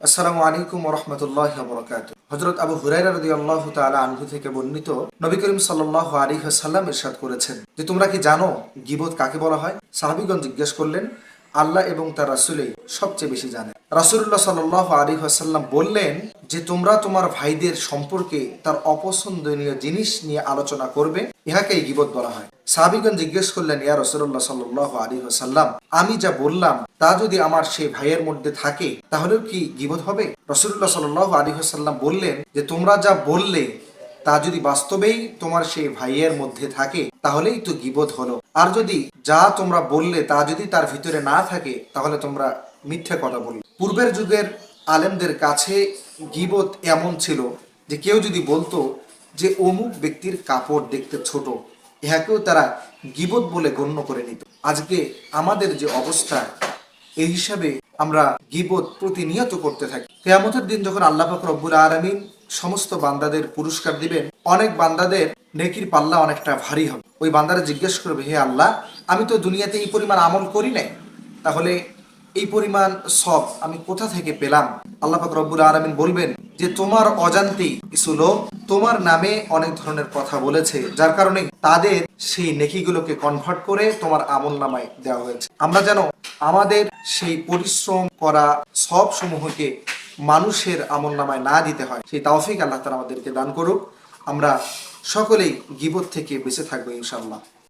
আসসালামু আলাইকুম রহমতুল্লাহ বরকাত হজরত আবু হুরাইরা রদি আল্লাহ তালা আনহু থেকে বর্ণিত নবী করিম সাল্লাহ আলী সাল্লাম ইরশাদ করেছেন যে, তোমরা কি জানো গিবত কাকে বলা হয়? সাহাবিগণ জিজ্ঞেস করলেন আল্লাহ এবং তার রাসুলেই সবচেয়ে বেশি জানে। রাসুল্লাহ সাল্লাহ আলী সাল্লাম বললেন যে, তোমরা তোমার ভাইদের সম্পর্কে তার অপছন্দনীয় জিনিস নিয়ে আলোচনা করবে। ইহাকেই গিবত বলা হয়। সাহাবিগণ জিজ্ঞেস করলেন, ইয়া রসুল্লাহ সাল্লাহ আলী সাল্লাম আমি যা বললাম তা যদি আমার সেই ভাইয়ের মধ্যে থাকে, তাহলেও কি গিবত হবে? রসুল্লাহ সাল্লাহ আলী সাল্লাম বললেন যে, তোমরা যা বললে তা যদি বাস্তবেই তোমার সেই ভাইয়ের মধ্যে থাকে, তাহলেই তো গিবত হলো। আর যদি যা তোমরা বললে তা যদি তার ভিতরে না থাকে, তাহলে তোমরা মিথ্যে কথা বললে পূর্বের যুগের আলেমদের কাছে গিবত এমন ছিল যে কেউ যদি বলতো যে অমুক ব্যক্তির কাপড় দেখতে ছোট, ইহাকেও তারা গিবত বলে গণ্য করে নিত। আজকে আমাদের যে অবস্থা, এই হিসাবে আমরা গিবত প্রতিনিয়ত করতে থাকি। কেয়ামতের দিন যখন আল্লাহ পাক রব্বুল আলমিন সমস্ত বান্দাদের পুরস্কার দিবেন। অনেক বান্দাদের নেকির পাল্লা অনেকটা ভারী হবে। ওই বান্দারা জিজ্ঞেস করবে, হে আল্লাহ, আমি তো দুনিয়াতে এই পরিমাণ আমল করি নাই। তাহলে এই পরিমাণ সব আমি কোথা থেকে পেলাম? আল্লাহ পাক রব্বুল বলবেন যে, তোমার অজান্তেই কিছু লোক তোমার নামে অনেক ধরনের কথা বলেছে, যার কারণে তাদের সেই নেকিগুলোকে কনভার্ট করে তোমার আমল নামায় দেওয়া হয়েছে। আমরা যেন আমাদের সেই পরিশ্রম করা সব সমূহকে মানুষের আমল নামায় না দিতে হয়। সেই তাওফিক আল্লাহ তালা আমাদেরকে দান করুক। আমরা সকলেই গিবত থেকে বেঁচে থাকব ইনশাল্লাহ